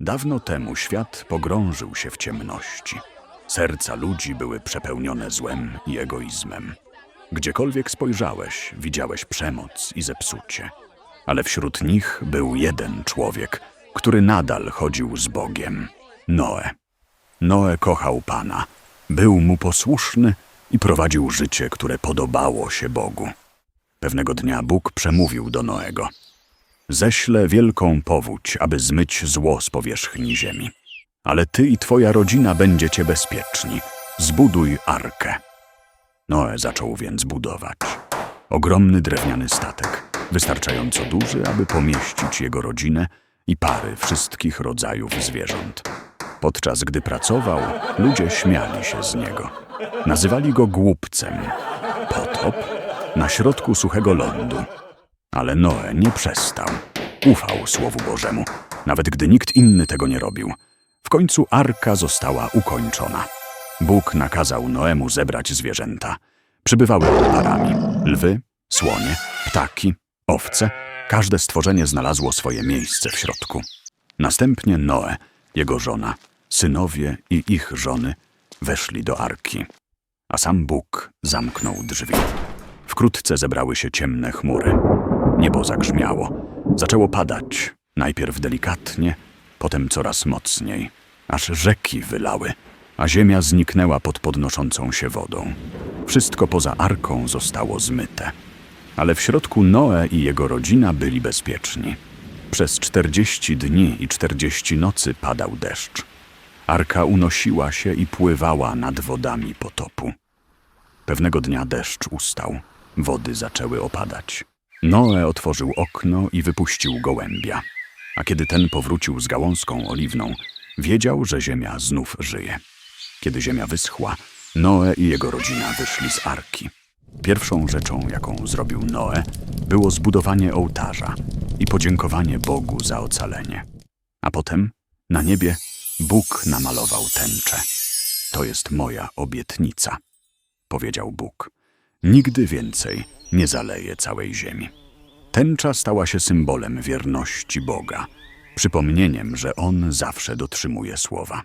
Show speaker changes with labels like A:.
A: Dawno temu świat pogrążył się w ciemności. Serca ludzi były przepełnione złem i egoizmem. Gdziekolwiek spojrzałeś, widziałeś przemoc i zepsucie. Ale wśród nich był jeden człowiek, który nadal chodził z Bogiem Noe. Noe kochał Pana, był mu posłuszny i prowadził życie, które podobało się Bogu. Pewnego dnia Bóg przemówił do Noego. Ześlę wielką powódź, aby zmyć zło z powierzchni ziemi. Ale ty i twoja rodzina będziecie bezpieczni. Zbuduj arkę. Noe zaczął więc budować. Ogromny drewniany statek, wystarczająco duży, aby pomieścić jego rodzinę i pary wszystkich rodzajów zwierząt. Podczas gdy pracował, ludzie śmiali się z niego. Nazywali go głupcem. Potop na środku suchego lądu. Ale Noe nie przestał. Ufał Słowu Bożemu, nawet gdy nikt inny tego nie robił. W końcu arka została ukończona. Bóg nakazał Noemu zebrać zwierzęta. Przybywały parami. Lwy, słonie, ptaki, owce. Każde stworzenie znalazło swoje miejsce w środku. Następnie Noe, jego żona, synowie i ich żony weszli do arki. A sam Bóg zamknął drzwi. Wkrótce zebrały się ciemne chmury. Niebo zagrzmiało. Zaczęło padać, najpierw delikatnie, potem coraz mocniej, aż rzeki wylały, a ziemia zniknęła pod podnoszącą się wodą. Wszystko poza arką zostało zmyte. Ale w środku Noe i jego rodzina byli bezpieczni. Przez czterdzieści dni i czterdzieści nocy padał deszcz. Arka unosiła się i pływała nad wodami potopu. Pewnego dnia deszcz ustał, wody zaczęły opadać. Noe otworzył okno i wypuścił gołębia. A kiedy ten powrócił z gałązką oliwną, wiedział, że ziemia znów żyje. Kiedy ziemia wyschła, Noe i jego rodzina wyszli z arki. Pierwszą rzeczą, jaką zrobił Noe, było zbudowanie ołtarza i podziękowanie Bogu za ocalenie. A potem na niebie Bóg namalował tęczę. To jest moja obietnica, powiedział Bóg. Nigdy więcej nie zaleje całej ziemi. Tęcza stała się symbolem wierności Boga, przypomnieniem, że On zawsze dotrzymuje słowa.